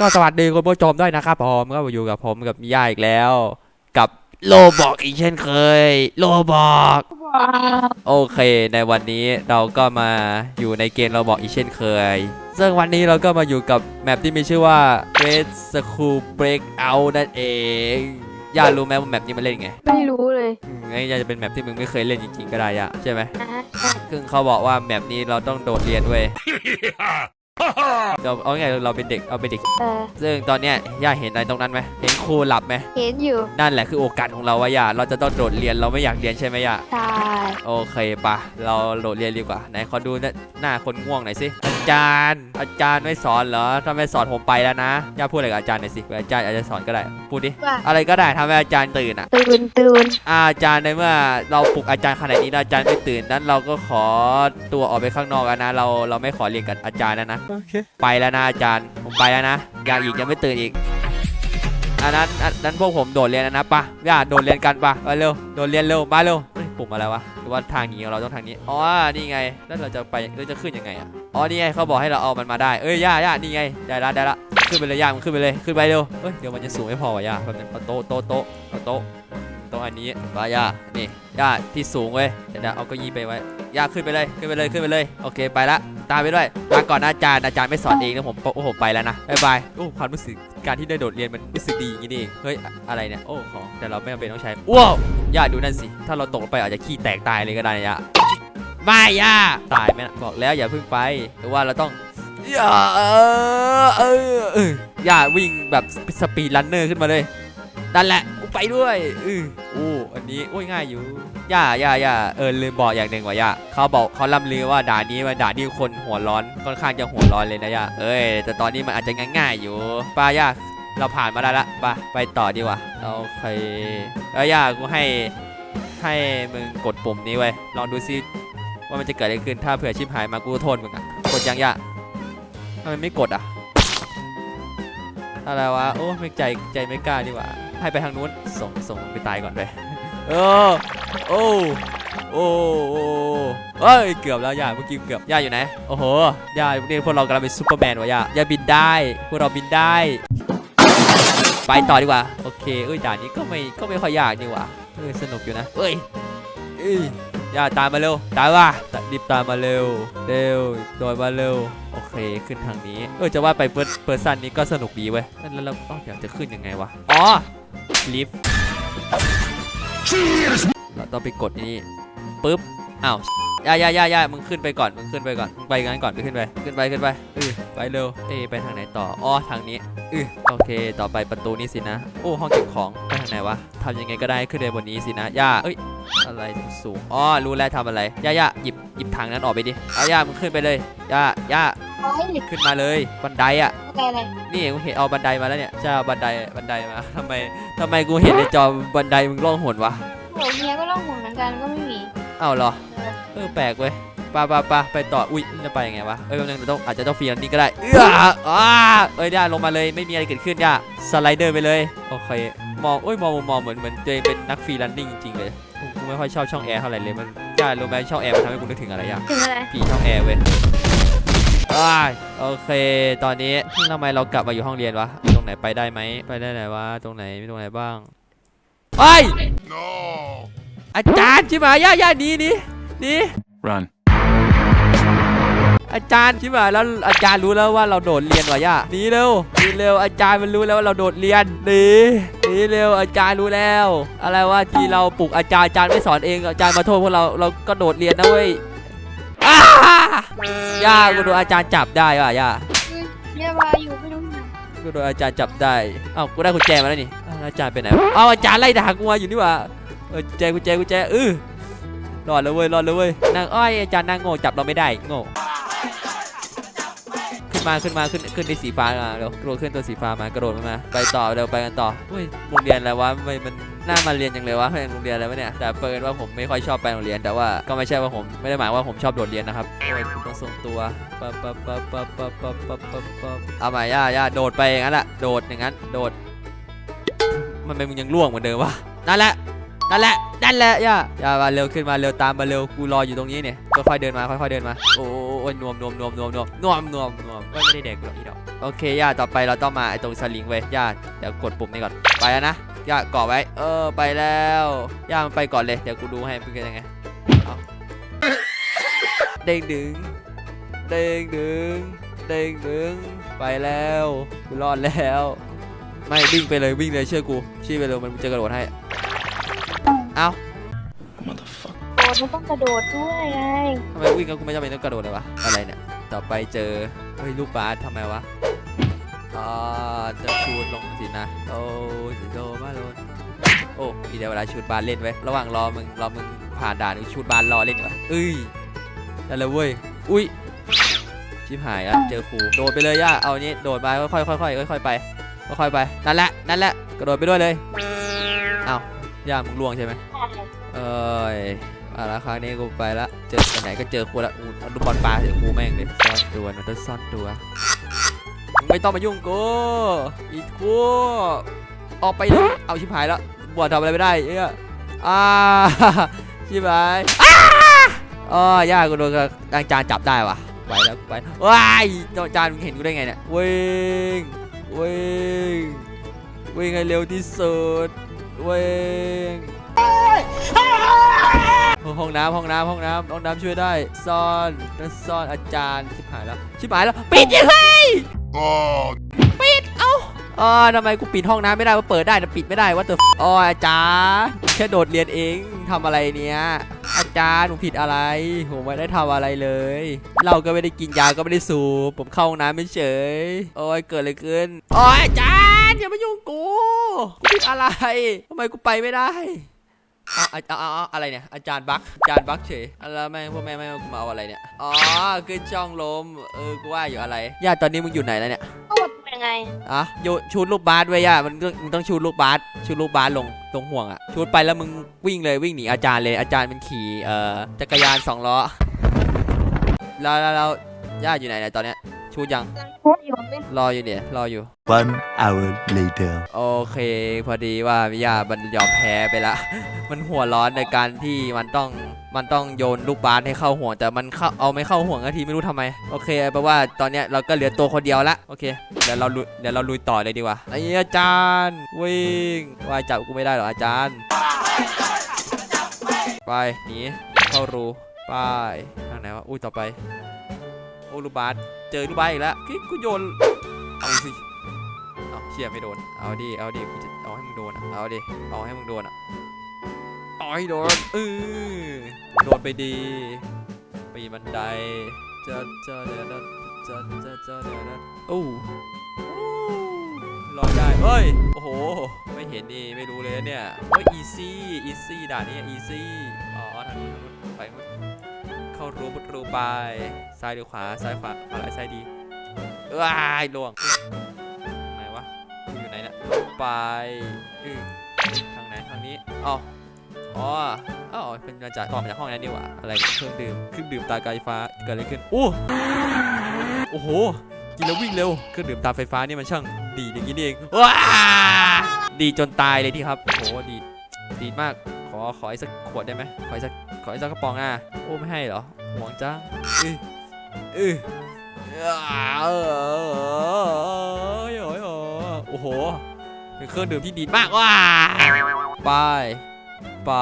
ก็สวัสดีคุณผู้ชมด้วยนะครับผมก็อยู่กับผมกับมิยาอีกแล้ว กับโลบอกอีกเช่นเคย โลบอก โอเค ในวันนี้เราก็มาอยู่ในเกมเราบอกอีกเช่นเคย ซึ่งวันนี้เราก็มาอยู่กับแมปที่มีชื่อว่า Red School Breakout นั่นเองย่ารู้ไหมว่าแมปนี้มันเล่นไง ไม่รู้เลยอืมงั้นย่าจะเป็นแมปที่มึงไม่เคยเล่นจริงๆก็ได้อะใช่ไหมนะฮะซึ่งเขาบอกว่าแมปนี้เราต้องโดดเรียนเว้ย เราเอาไงเราเป็นเด็กเอาเป็นเด็ก เออซึ่งตอนเนี้ยย่าเห็นอะไรตรงนั้นไหมเห็นครูหลับไหมเห็นอยู่นั่นแหละคือโอกาสของเราว่าย่าเราจะต้องโดดเรียนเราไม่อยากเรียนใช่ไหมย่า ใช่โอเคปะเราโดดเรียนดีกว่า ไหนขอดูหน้าหน้าคนง่วงหน่อยสิ อาจารย์ อาจารย์ไม่สอนเหรอ ถ้าไม่สอนผมไปแล้วนะย่าพูดอะไรกับอาจารย์หน่อยสิเผื่ออาจารย์อาจจะสอนก็ได้ พูดดิ ว่าอะไรก็ได้ทำให้อาจารย์ตื่นอะ ตื่นตื่นอาจารย์ในเมื่อเราปลุกอาจารย์ขนาดนี้แล้วอาจารย์ไม่ตื่นนั้นเราก็ขอตัวออกไปข้างนอกกันนะ เราเราไม่ขอเรียนกับอาจารย์แล้วนะโอเคไปแล้วนะอาจารย์ ผมไปแล้วนะอยังอีกยังไม่ตื่นอีกอันนั้นอันนั้นพวกผมโดดเรียนแล้วนะปะย่าโดดเรียนกันปะไปเร็วโดดเรียนเร็วมาเร็วเฮ้ยปุ่มอะไรวะหรือว่าทางนีของเราต้องทางนี้อ๋อนี่ไงแล้วเราจะไปเราจะขึ้นยังไงอะอ๋อนี่ไงเขาบอกให้เราเอามันมาได้เอ้ยย่าย่านี่ไงได้ละได้ละขึ้นไปเลยย่ามันขึ้นไปเลยขึ้นไปเร็วเฮ้ยเดี๋ยวมันจะสูงไม่พอว่ะย่าแป๊บนึงโต๊ะโต๊ะโต๊ะโต๊ะ ต๊ะอันนี้มายานี่ยาที่สูงเว้ยเดี๋ยวเอาเก้าอี้ไปไว้ยาขึ้นไปเลยขึ้นไปเลยขึ้นไปเลยโอเคไปละตามไปด้วยลาก่อนอาจารย์อาจารย์ไม่สอนเองนะผมโอ้โหไปแล้วนะบ๊ายบายโอ้ความรู้สึกการที่ได้โดดเรียนมันรู้สึกดีอย่างนี้นี่เฮ้ยอะไรเนี่ยโอ้ของแต่เราไม่จำเป็นต้องใช้ว้าวย่าดูนั่นสิถ้าเราตกลงไปอาจจะขี้แตกตายเลยก็ได้นะย่าไม่ย่าตายไหมนะบอกแล้วอย่าเพิ่งไปหรือว่าเราต้องย่าเออเออเออย่าวิ่งแบบสปีดรันเนอร์ขึ้นมาเลยนั่นแหละ ไปด้วยอือโอ้อันนี้โอ้ยง่ายอยู่ย่าย่าย่าเออลืมบอกอย่างหนึ่งว่าย่าเขาบอกเขาล่ำลือว่าด่านนี้มันด่านที่คนหัวร้อนค่อนข้างจะหัวร้อนเลยนะย่าเอ้ยแต่ตอนนี้มันอาจจะง่ายๆอยู่ป้าย่าเราผ่านมาได้ละไปไปต่อดีกว่าโอเคแล้วย่ากูให้ให้มึงกดปุ่มนี้ไว้ลองดูซิว่ามันจะเกิดอะไรขึ้นถ้าเผื่อชิบหายมากูโทษมึงอะกดยังย่าทำไมไม่กดอะอะไรวะโอ้ไม่ใจใจไม่กล้าดีกว่า ให้ไปทางนู้น ส่งส่งไปตายก่อนไปเออโอ้โอ้โอ้เอ้ยเกือบแล้วย่าเมื่อกี้เกือบย่าอยู่ไหนโอ้โหย่านี่พวกเรากำลังเป็นซูเปอร์แมนวะย่าย่าบินได้พวกเราบินได้ ไปต่อดีกว่าโอเคเอ้ยด่านนี้ก็ไม่ก็ไม่ค่อยยากนี่หว่าเอ้ยสนุกอยู่นะเอ้ยเอ้ย ย่าตามมาเร็วตามว่ารีบตามมาเร็วเร็วโดยมาเร็วโอเคขึ้นทางนี้ เออจะว่าไปเปิดเปิดซันนี้ก็สนุกดีเว้ยแล้วเราเอ้าอยากจะขึ้นยังไงวะอ๋อลิฟต์เราต้องไปกดนี่ปุ๊บอ้าวย่าย่าย่าย่ามึงขึ้นไปก่อน มึงขึ้นไปก่อน มึงไปงั้นก่อนไปขึ้นไป ขึ้นไป ขึ้นไปเออไปเร็ว เอไปทางไหนต่อ อ๋อ ทางนี้เออโอเค ต่อไปประตูนี้สินะ โอ้ ห้องเก็บของ ไปทางไหนวะทำยังไงก็ได้ขึ้นไปบนนี้สินะ ย่า เอ้ย อะไรสูงๆอ๋อรู้แล้วทำอะไรย่าย่าหยิบหยิบถังนั้นออกไปดิเอาย่ามึงขึ้นไปเลยย่าย่าร้อยหนึ่งขึ้นมาเลยบันไดอะอะไรอะไรนี่กูเห็นเอาบันไดมาแล้วเนี่ยใช่เอาบันไดบันไดมาทำไมทำไมกูเห็นในจอบันไดมึงล่องหนวะผมเมียก็ล่องหุ่นเหมือนกันก็ไม่มีเอ้าเหรอเออแปลกเว้ย ปาปาปาไปต่อ อุ้ยจะไปยังไงวะ เอ้ยแป๊บนึงเดี๋ยวต้องอาจจะต้องฟรีนนี้ก็ได้ เอื้ออ้าเอ้ยได้ลงมาเลยไม่มีอะไรเกิดขึ้นย่าสไลเดอร์ไปเลย โอเค มองเอ้ยมองมองเหมือนเหมือนตัวเองเป็นนักฟรีแลนซ์จริงๆเลยกูไม่ค่อยชอบช่องแอร์เท่าไหร่เลย มันย่ารู้ไหมช่องแอร์มันทำให้กูนึกถึงอะไรย่าถึงอะไรผีช่องแอร์เว้ยอ้ายโอเค ตอนนี้ทำไมเรากลับมาอยู่ห้องเรียนวะ ตรงไหนไปได้ไหม ไปได้ไหนวะ ตรงไหนมีตรงไหนบ้างเฮ้ยอาจารย์ชิมาย่าย่านีหนีหนี Run. อาจารย์ชิมาแล้วอาจารย์รู้แล้วว่าเราโดดเรียนวะย่าหนีเร็วหนีเร็วอาจารย์มันรู้แล้วว่าเราโดดเรียนหนีหนีเร็วอาจารย์รู้แล้ว อะไรว่าที่เราปลุกอาจารย์อาจารย์ไม่สอนเองอาจารย์มาโทษพวกเราเราก็โดดเรียนนะเว้ยอ้าย่ากูโดนอาจารย์จับได้ว่ะย่าเรียกว่าอยู่ไม่รู้ไงกูโดนอาจารย์จับได้เอ้ากูได้กุญแจมาแล้วนี่อ้าวแล้วอาจารย์ไปไหนวะเอ้าอาจารย์ไล่ด่ากูมาอยู่นี่หว่าเออกุญแจกุญแจกุญแจเออรอดแล้วเว้ยรอดแล้วเว้ยนางอ้อยอาจารย์นางโง่จับเราไม่ได้โง่ขึ้น มาขึ้นมาขึ้นขึ้นในสีฟ้ามาเร็วกระโดดขึ้นตัวสีฟ้ามากระโดดมาไปต่อเร็วไปกันต่อเฮ้ยโรงเรียนอะไรวะไม่มันน่ามาเรียนจังเลยวะเป็นโรงเรียนอะไรวะเนี่ยแต่เปิดว่าผมไม่ค่อยชอบไปโรงเรียนแต่ว่าก็ไม่ใช่ว่าผมไม่ได้หมายว่าผมชอบโดดเรียนนะครับโอ้ยต้องทรงตัวปั๊บปั๊บปั๊บปั๊บปั๊บปั๊บปั๊บปั๊บปั๊บเอาใหม่ย่าย่าโดดไปอย่างนั้นแหละโดดอย่างนั้นโดดมันเป็นมึงยังล่วงเหมือนเดิมวะนั่นแหละนั่นแหละ นั่นแหละย่าย่ามาเร็วขึ้นมาเร็วตามมาเร็วกูรออยู่ตรงนี้เนี่ยค่อยๆเดินมาค่อยๆเดินมาโอ้โอ้ยนวมนวมนวมนวมนวมนวมนวมนวมไม่ได้เด็กหรอกอีดอกโอเคย่าต่อไปเราต้องมาไอตรงสลิงเว้ยย่าเดี๋ยวกดปุ่มนี้ก่อนไปแล้วนะย่าเกาะไว้ เออไปแล้วย่ามันไปก่อนเลยเดี๋ยวกูดูให้เป็นยังไงเอาเด้งดึงเด้งดึงเด้งดึงไปแล้วกูรอดแล้ว ไม่วิ่งไปเลยวิ่งเลยเชื่อกูชี้ไปเลยมันจะกระโดดให้ เอ้าโดดมันต้องกระโดดด้วยไงทำไมวิ่งแล้วกูไม่จำเป็นต้องกระโดดเลยวะ อะไรเนี่ย ต่อไปเจอ เฮ้ยลูกบาสทำไมวะอ่าจะชูดลงสินะ โอ้สิโดมาโลนโอ้มีแต่เวลาชูดบาสเล่นไว้ยระหว่างรอมึงรอมึงผ่านด่านมึงชูดบาสรอเล่นก่อนเอ้ยได้เลยเว้ย อุ้ยชิบหายแล้วเจอครูโดดไปเลยย่าเอาอันนี้โดดไปค่อยๆค่อยๆค่อยๆไปค่อยๆไปนั่นแหละนั่นแหละกระโดดไปด้วยเลยเอ้า ย่ามึงล่วงใช่ไหมเอ้ยเอาละครั้งนี้กูไปละ เจอไหนก็เจอครูละอูเอาลูกบอลปลาเสียครูแม่งเลยซ่อนตัวนะต้องซ่อนตัวมึงไม่ต้องมายุ่งกูอีกกูออกไปเลยเอาชิบหายแล้วบอลทำอะไรไม่ได้เอ้ยอ่าชิบหายอ๋อย่ากูโดนกระจานจับได้ว่ะไปแล้วไปว้ายจานมึงเห็นกูได้ไงเนี่ยวิ่งวิ่งวิ่งให้เร็วที่สุด วิ่งห้องน้ำห้องน้ำห้องน้ำห้องน้ำช่วยได้ ซ่อนแล้วซ่อนอาจารย์ชิบหายแล้วชิบหายแล้วปิดยังไง Oh, อ๋อทำไมกูปิดห้องน้ำไม่ได้ว่าเปิดได้แต่ปิดไม่ได้ว่าเตออ๋ออาจารย์แค่โดดเรียนเองทำอะไรเนี้ยอาจารย์หนูผิดอะไรผมไม่ได้ทำอะไรเลยเราก็ไม่ได้กินยาก็ไม่ได้สูบผมเข้าห้องน้ำไม่เฉยโอ้ยเกิดอะไรขึ้นอ้ยอาจารย์อย่ามายุ่งกูกูผิดอะไรทำไมกูไปไม่ได้เอาเอาเอาเอาอะไรเนี่ยอาจารย์บักอาจารย์บักเฉยอะไรแม่งพวกแม่ไม่งกูมาเอาอะไรเนี่ยอ๋อขึ้นช่องลมเออกูว่าอยู่อะไรย่าตอนนี้มึงอยู่ไหนแล้วเนี่ยต้องมาเป็นยังไงอะโยนชูดลูกบาสไว้ย่ามันต้องมึงต้องชูดลูกบาสชูดลูกบาสลงตรงห่วงอะชูดไปแล้วมึงวิ่งเลยวิ่งหนีอาจารย์เลยอาจารย์มันขี่เอ่อจักรยานสองล้อแล้วแล้วแล้วย่าอยู่ไหนเนี่ยตอนเนี้ย ชูดยังกำลังพูดอยู่ไม่รออยู่เนี่ย รออยู่ One hour later. โอเค พอดีว่าวิยามันยอมแพ้ไปละ มันหัวร้อนในการที่มันต้องมันต้องโยนลูกบาสให้เข้าห่วงแต่มันเข้าเอาไม่เข้าห่วงนาทีไม่รู้ทำไม โอเคแปลว่าตอนเนี้ยเราก็เหลือตัวคนเดียวละโอเคเดี๋ยวเราลุยเดี๋ยวเราลุยต่อเลยดีกว่าไอ้อาจารย์วิ่งว่ายจับกูไม่ได้หรออาจารย์ ไปหนีเข้ารูไปทางไหนวะอุ้ยต่อไปโอ้ลูบาสเจอลูบาสอีกแล้วกิ๊กกูโยนเอาสิเอาเชี่ยไม่โดน เอาดิ เอาดิ กูจะเอาให้มึงโดนอะเอาดิ เอาให้มึงโดนอะเอาให้โดนเออโดนไปดีปีบันไดจะจะเดี๋ยวนะจะจะจะเดี๋ยวนะโอ้อู้ลอยได้เฮ้ย โอ้โห ไม่เห็นนี่ไม่รู้เลยเนี่ยเฮ้ยอีซี่อีซี่ด่านนี้อีซี่ อ๋อทางนู้นทางนู้นไปนู้นารูมุดรูไป ซ้ายหรือขวา ซ้ายขวาขวาหรือซ้ายดีว้ายล่วงไหนวะ อยู่ไหนเนี่ยไปทางไหนทางนี้อ๋ออ๋ออ๋อเป็นมาจากต่อมาจากห้องนั้นนี่หว่าอะไรเครื่องดื่มเครื่องดื่มตาไฟฟ้าเกิดอะไรขึ้นโอ้โอ้โหกินแล้ววิ่งเร็วเครื่องดื่มตาไฟฟ้านี่มันช่างดีอย่างนี้เองว้าดีจนตายเลยที่ครับโอ้โหดีดีมาก อขออีกสักขวดได้ไหมขออีกสักขออีกสักกระป๋องอะโอ้ไม่ให้เหรอหวงจังอืออือเออโอ้โหเป็นเครื่องดื่มที่ดีมากว้าไปไป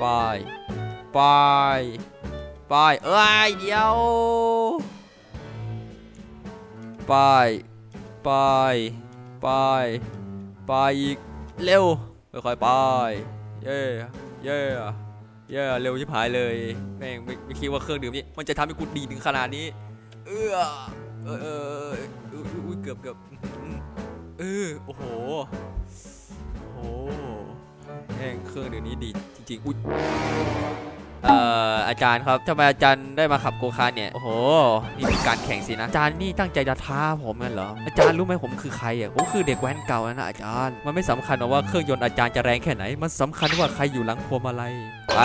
ไปไปไปเอ้ยเดียวไปไปไปไปอีกเร็วค่อยๆไป เย่เย่เย่เร็วชิบหายเลยแม่งไม่ไม่คิดว่าเครื่องดื่มนี้มันจะทำให้กูดีถึงขนาดนี้ เออเออเอออุ้ยเกือบเกือบเออโอ้โหโอ้โหแม่งเครื่องดื่มนี้ดีจริงๆอุ้ย เอ่ออาจารย์ครับทำไมอาจารย์ได้มาขับโกคาร์เนี่ย โอ้โห นี่เป็นการแข่งสินะ อาจารย์นี่ตั้งใจจะท้าผมกันเหรอ อาจารย์รู้ไหมผมคือใครอะ ผมคือเด็กแว้นเก่านะ อาจารย์ มันไม่สำคัญหรอกว่าเครื่องยนต์อาจารย์จะแรงแค่ไหน มันสำคัญว่าใครอยู่หลังพวงมาลัย ไป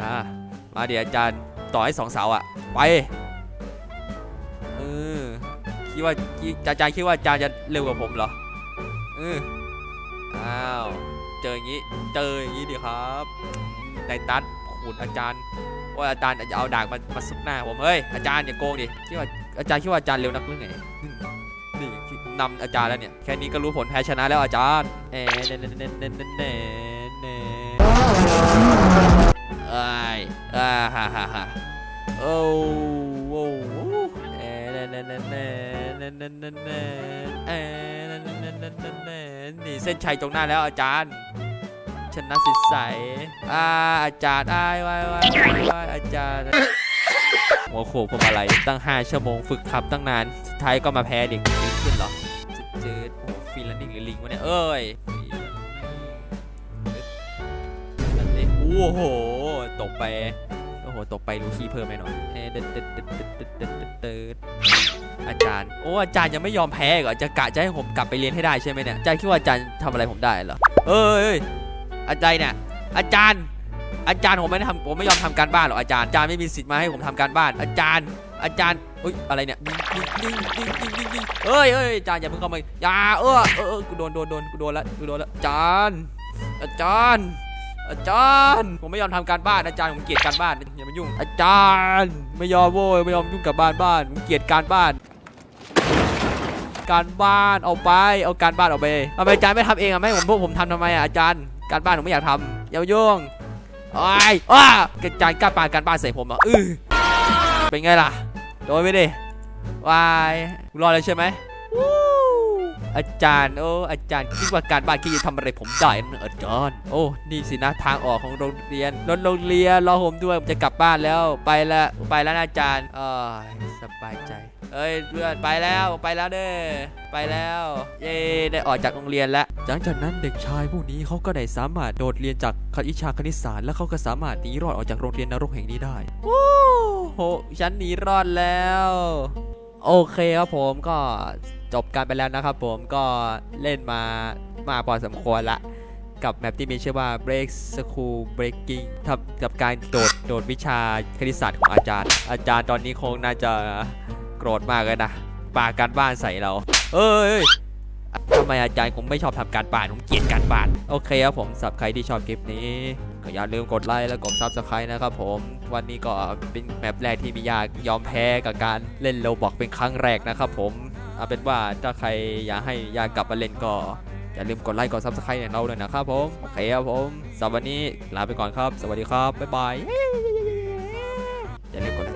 อ่า มาเดี๋ยวอาจารย์ต่อให้สองเสาอะ ไป เออ คิดว่าคิดอาจารย์คิดว่าอาจารย์จะเร็วกว่าผมเหรอ เออ อ้าว เจออย่างนี้ เจออย่างนี้ดิครับ นายตัดขูดอาจารย์ว่าอาจารย์จะเอาดากมามาซุกหน้าผมเฮ้ยอาจารย์อย่าโกงดิคิดว่าอาจารย์คิดว่าอาจารย์เร็วนักหรือไงนี่นำอาจารย์แล้วเนี่ยแค่นี้ก็รู้ผลแพ้ชนะแล้วอาจารย์เอ๊ะเน่เน่เน่เน่เน่เน่เน่เอ้ยอ่าฮ่าฮ่าฮ่าโอ้โอ้เอ๊ะเน่เน่เน่เน่เน่เน่เน่เน่เอ๊ะเน่เน่เน่เน่เน่เน่นี่เส้นชัยตรงหน้าแล้วอาจารย์ ชนะสิใสอ่าอาจารย์อ้ายวายวายวายอาจารย์หัวโขกผมอะไร ตั้ง 5 ชั่วโมงฝึกขับตั้งนานสุดท้ายก็มาแพ้เด็กลิงขึ้นเหรอจืดโอ้ฟีลันดิงหรือลิงวะเนี่ย เอ้ยโอ้โห ตกไป โอ้โห ตกไปรูซี่เพิ่มไหมหน่อยเเดดเดดเดดเดดเดดอาจารย์ โอ้ อาจารย์ยังไม่ยอมแพ้เหรอจะกะจะให้ผมกลับไปเรียนให้ได้ใช่ไหมเนี่ยอาจารย์คิดว่าอาจารย์ทำอะไรผมได้เหรอ เอ้ย อาจารย์เนี่ยอาจารย์ อาจารย์ผมไม่ได้ทำผมไม่ยอมทำการบ้านหรอกอาจารย์อาจารย์ไม่มีสิทธิ์มาให้ผมทำการบ้าน อาจารย์ อาจารย์อุ้ยอะไรเนี่ยยิงยิงยิงยิงยิงยิงยิงเอ้ยเอ้ยอาจารย์อย่าเพิ่งเข้ามาอย่าเออเออกูโดนโดนโดนกูโดนล้วกูโดนล้วอาจารย์ อาจารย์ อาจารย์ผมไม่ยอมทำการบ้านอาจารย์ผมเกลียดการบ้านอย่ามายุ่ง อาจารย์ไม่ยอมโว้ยไม่ยอมยุ่งกับบ้านบ้านผมเกลียดการบ้านการบ้านเอาไปเอาการบ้านเอาไปทำไมอาจารย์ไม่ทำเองอะไม่ให้ผมพวกผมทำทำไมอะอาจารย์ การบ้านผมไม่อยากทำอย่ายุ่งโอ้ยอ้าอาจารการบ้านการบ้านใส่ผมอะอือเป็นไงล่ะโดนไปดิวายรอดเลยใช่ไหม อาจารย์ โอ้อาจารย์คิดว่าการบ้านคิดจะทำอะไรผมได้นะอาจารย์โอ้นี่สินะทางออกของโรงเรียนรถโรงเรียนรอผมด้วยผมจะกลับบ้านแล้วไปละไปแล้วนะอาจารย์เอ้ยสบายใจเอ้ยเพื่อนไปแล้วไปแล้วเด้อไปแล้ว เย้ได้ออกจากโรงเรียนแล้วหลังจากนั้นเด็กชายผู้นี้เขาก็ได้สามารถโดดเรียนจากคณิตชาคณิตศาสตร์และเขาก็สามารถหนีรอดออกจากโรงเรียนนรกแห่งนี้ได้โอ้โหฉันหนีรอดแล้ว โอเคครับผมก็ จบกันไปแล้วนะครับผมก็เล่นมามาพอสมควรละกับแมปที่มีชื่อว่า Break School Breaking ทำกับการโดดโดดวิชาคณิตศาสตร์ของอาจารย์ อาจารย์ตอนนี้คงน่าจะโกรธมากเลยนะปาการบ้านใส่เรา เอ้ยทำไมอาจารย์คงไม่ชอบทำการบ้านผมเกลียดการบ้าน โอเคครับผมสับใครที่ชอบคลิปนี้ ก็อย่าลืมกดไลค์และกด Subscribe นะครับผม วันนี้ก็เป็นแมปแรกที่มียากยอมแพ้กับการเล่นโลบอกเป็นครั้งแรกนะครับผม เอาเป็นว่าถ้าใครอยากให้ยากลับมาเล่นก็อย่าลืมกดไลค์กดซับสไครต์ให้เราด้วยนะครับผม โอเคครับผมสำหรับวันนี้ลาไปก่อนครับ สวัสดีครับ บ๊ายบาย อย่าลืมกด